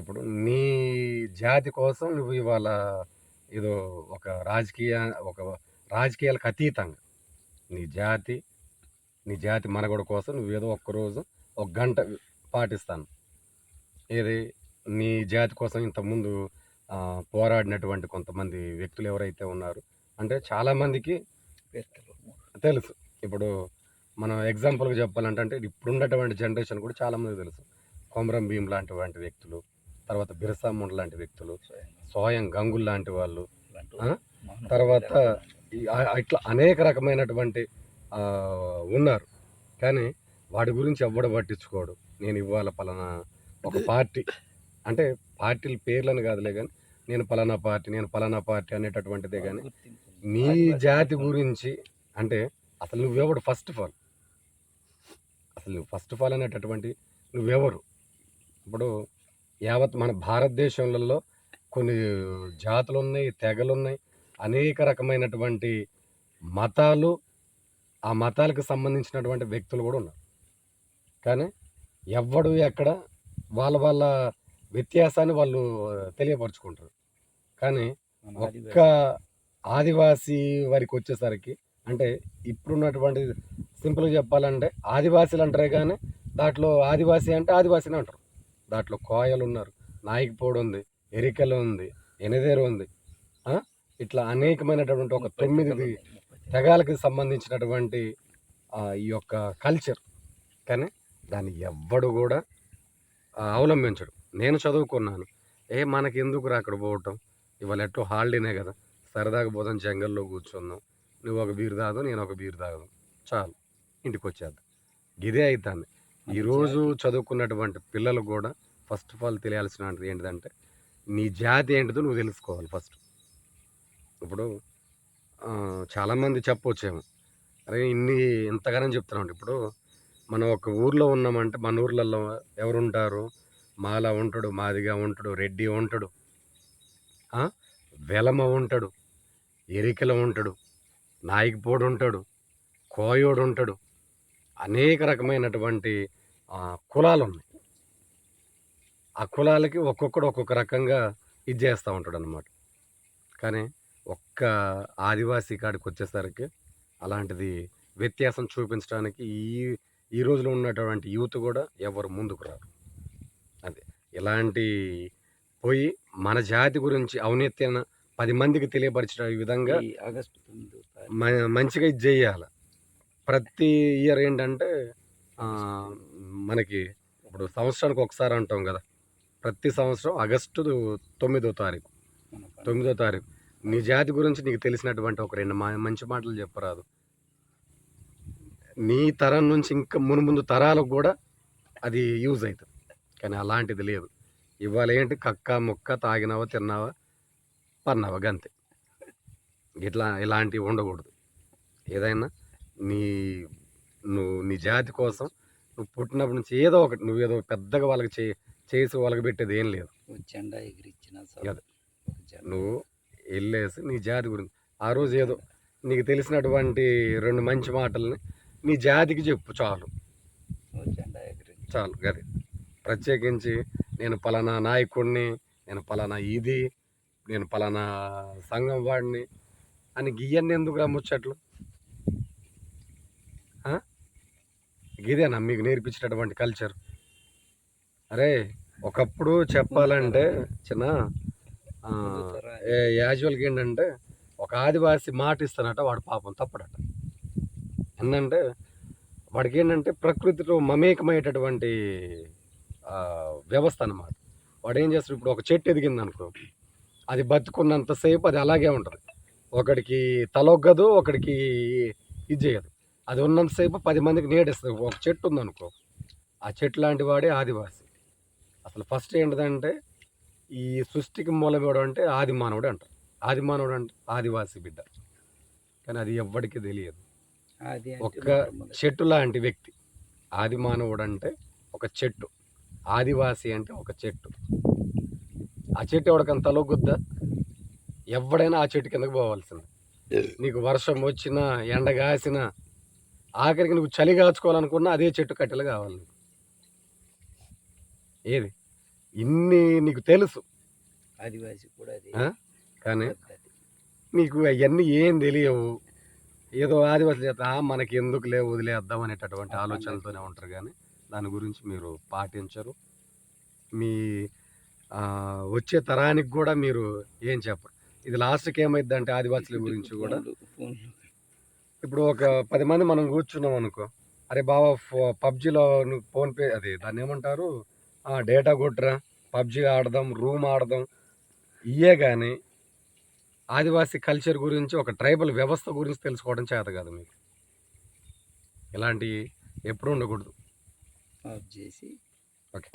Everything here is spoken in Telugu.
ఇప్పుడు నీ జాతి కోసం నువ్వు ఇవాళ ఏదో ఒక రాజకీయ ఒక రాజకీయాలకు అతీతంగా నీ జాతి నీ జాతి మనగడ కోసం నువ్వు ఏదో ఒక్కరోజు ఒక గంట పాటిస్తాను. ఏది? నీ జాతి కోసం ఇంతకుముందు పోరాడినటువంటి కొంతమంది వ్యక్తులు ఎవరైతే ఉన్నారు? అంటే చాలామందికి తెలుసు. ఇప్పుడు మనం ఎగ్జాంపుల్గా చెప్పాలంటే అంటే ఇప్పుడు ఉన్నటువంటి జనరేషన్ కూడా చాలామంది తెలుసు. కొమరం భీం లాంటి వంటి వ్యక్తులు తర్వాత బిర్సా ముండ్ లాంటి వ్యక్తులు స్వయం గంగుల్ లాంటి వాళ్ళు? తర్వాత ఇట్లా అనేక రకమైనటువంటి ఉన్నారు. కానీ వాటి గురించి ఎవ్వడు పట్టించుకోడు. నేను ఇవ్వాల పలానా ఒక పార్టీ. అంటే పార్టీల పేర్లను కాదులే కానీ నేను పలానా పార్టీ నేను పలానా పార్టీ అనేటటువంటిదే కానీ నీ జాతి గురించి అంటే అసలు నువ్వెవడు ఫస్ట్ ఆఫ్ ఆల్? అసలు నువ్వు ఫస్ట్ ఆఫ్ ఆల్ అనేటటువంటి నువ్వెవరు? ఇప్పుడు యావత్ మన భారతదేశంలో కొన్ని జాతులు ఉన్నాయి తెగలు ఉన్నాయి అనేక రకమైనటువంటి మతాలు ఆ మతాలకు సంబంధించినటువంటి వ్యక్తులు కూడా ఉన్నారు. కానీ ఎవ్వడు ఎక్కడ వాళ్ళ వాళ్ళ వ్యత్యాసాన్ని వాళ్ళు తెలియపరుచుకుంటారు. కానీ ఒక్క ఆదివాసీ వారికి వచ్చేసరికి అంటే ఇప్పుడున్నటువంటి సింపుల్గా చెప్పాలంటే ఆదివాసీలు అంటారే కానీ దాంట్లో ఆదివాసీ అంటే ఆదివాసీని అంటారు. దాంట్లో కోయలు ఉన్నారు నాయకపోడు ఉంది ఎరికలు ఉంది ఎనదేరు ఉంది. ఇట్లా అనేకమైనటువంటి ఒక తొమ్మిది తెగాలకు సంబంధించినటువంటి ఈ యొక్క కల్చర్ కానీ దాన్ని ఎవ్వడు కూడా అవలంబించడు. నేను చదువుకున్నాను. ఏ మనకి ఎందుకు అక్కడ పోవటం? ఇవాళ ఎట్టో హాలిడేనే కదా. సరదాగా పోదాం జంగల్లో కూర్చుందాం నువ్వు ఒక బీరు తాగదు నేను ఒక బీరు తాగదు. చాలు. ఇంటికి వచ్చేద్దాం. ఇదే అవుతుంది ఈరోజు చదువుకున్నటువంటి పిల్లలు కూడా ఫస్ట్ ఆఫ్ ఆల్ తెలియాల్సినది ఏంటిదంటే నీ జాతి ఏంటిదో నువ్వు తెలుసుకోవాలి ఫస్ట్. ఇప్పుడు చాలామంది చెప్పవచ్చేమో అరే ఇన్ని ఇంతగానో చెప్తున్నాం ఇప్పుడు మనం ఒక ఊర్లో ఉన్నామంటే మన ఊర్లలో ఎవరు ఉంటారు మాల ఉంటాడు మాదిగా ఉంటాడు రెడ్డి ఉంటాడు వెలమ ఉంటాడు ఎరికల ఉంటాడు నాయకపోడు ఉంటాడు కోయోడు ఉంటాడు అనేక రకమైనటువంటి కులాలు ఉన్నాయి ఆ కులాలకి ఒక్కొక్కడు ఒక్కొక్క రకంగా ఇది చేస్తూ ఉంటాడు అనమాట కానీ ఒక్క ఆదివాసీ కాడికి వచ్చేసరికి అలాంటిది వ్యత్యాసం చూపించడానికి ఈ ఈ రోజులో ఉన్నటువంటి యూత్ కూడా ఎవరు ముందుకు రారు. అదే ఇలాంటి పోయి మన జాతి గురించి ఔన్నత్యాన్ని పది మందికి తెలియపరిచిన విధంగా ఈ మ- మంచిగా ఇది చేయాలి. ప్రతి ఇయర్ ఏంటంటే మనకి ఇప్పుడు సంవత్సరానికి ఒకసారి అంటాం కదా. ప్రతి సంవత్సరం ఆగస్టు తొమ్మిదో తారీఖు. తొమ్మిదో తారీఖు. నీ జాతి గురించి నీకు తెలిసినటువంటి ఒక రెండు మా- మంచి మాటలు చెప్పరాదు. నీ తరం నుంచి ఇంకా మునుముందు తరాలకు కూడా అది యూజ్ అవుతుంది కానీ అలాంటిది లేదు. ఇవాళ ఏంటి? కక్క ముక్క తాగినావా తిన్నావా? పన్నావా గంతే. ఇట్లా ఇలాంటివి ఉండకూడదు. ఏదైనా నీ నువ్వు నీ జాతి కోసం నువ్వు పుట్టినప్పటి నుంచి ఏదో ఒకటి నువ్వు ఏదో పెద్దగా వాళ్ళకి చే చేసి వాళ్ళకి పెట్టేది ఏం లేదు. జెండా ఎగిరిచ్చిన అది. నువ్వు వెళ్ళేసి నీ జాతి గురించి ఆ రోజు ఏదో నీకు తెలిసినటువంటి రెండు మంచి మాటల్ని నీ జాతికి చెప్పు చాలు. చాలు గది. ప్రత్యేకించి నేను పలానా నాయకుడిని నేను పలానా ఇది నేను పలానా సంఘం వాడిని అని గియ్యన్ని ఎందుకు రమ్మొచ్చట్లు ఇదేనా మీకు నేర్పించినటువంటి కల్చర్ అరే ఒకప్పుడు చెప్పాలంటే చిన్న యాజువల్గా ఏంటంటే ఒక ఆదివాసి మాట ఇస్తానట వాడు పాపం తప్పడట. ఏంటంటే వాడికి ఏంటంటే ప్రకృతిలో మమేకమయ్యేటటువంటి వ్యవస్థ అన్నమాట. వాడు ఏం చేస్తాడు ఇప్పుడు ఒక చెట్టు ఎదిగింది అనుకో అది బతుకున్నంతసేపు అది అలాగే ఉంటుంది. ఒకడికి తలొగ్గదు ఒకడికి ఇది చేయదు. అది ఉన్నంతసేపు పది మందికి నీడిస్తుంది. ఒక చెట్టు ఉందనుకో ఆ చెట్టు లాంటి వాడే ఆదివాసి. అసలు ఫస్ట్ ఏంటిదంటే ఈ సృష్టికి మూలమేవాడు అంటే ఆది మానవుడు అంటారు. ఆది మానవుడు అంటే ఆదివాసి బిడ్డ. కానీ అది ఎవ్వడికి తెలియదు. ఒక్క. చెట్టు లాంటి వ్యక్తి. ఆది మానవుడు అంటే ఒక చెట్టు. ఆదివాసి అంటే ఒక చెట్టు. ఆ చెట్టు ఎవడికంత తలొగ్గుద్దా? ఎవడైనా ఆ చెట్టు కిందకి పోవాల్సింది. నీకు వర్షం వచ్చినా ఎండ కాసినా ఆఖరికి నువ్వు చలి కాచుకోవాలనుకున్నా అదే చెట్టు కట్టెలు కావాలి. ఏది ఇన్ని నీకు తెలుసు ఆదివాసి కూడా? కానీ. నీకు అవన్నీ ఏం తెలియవు ఏదో ఆదివాసులు చేత "ఆ, మనకి ఎందుకు లేవు వదిలేద్దాం అనేటటువంటి ఆలోచనలతోనే ఉంటారు కానీ దాని గురించి మీరు పాటించరు మీ వచ్చే తరానికి కూడా మీరు ఏం చెప్పరు ఇది లాస్ట్కి ఏమైంది అంటే ఆదివాసుల గురించి కూడా. ఇప్పుడు ఒక పది మంది మనం కూర్చున్నాం అనుకో అరే బావా ఫో- పబ్జిలో నువ్వు ఫోన్పే అది దాన్ని ఏమంటారు? డేటా కొట్టురా పబ్జి ఆడదాం రూమ్ ఆడదాం. ఇయే కానీ ఆదివాసీ కల్చర్ గురించి ఒక ట్రైబల్ వ్యవస్థ గురించి తెలుసుకోవడం చేత కాదు మీకు. ఇలాంటి ఎప్పుడు ఉండకూడదు. చేసి ఓకే.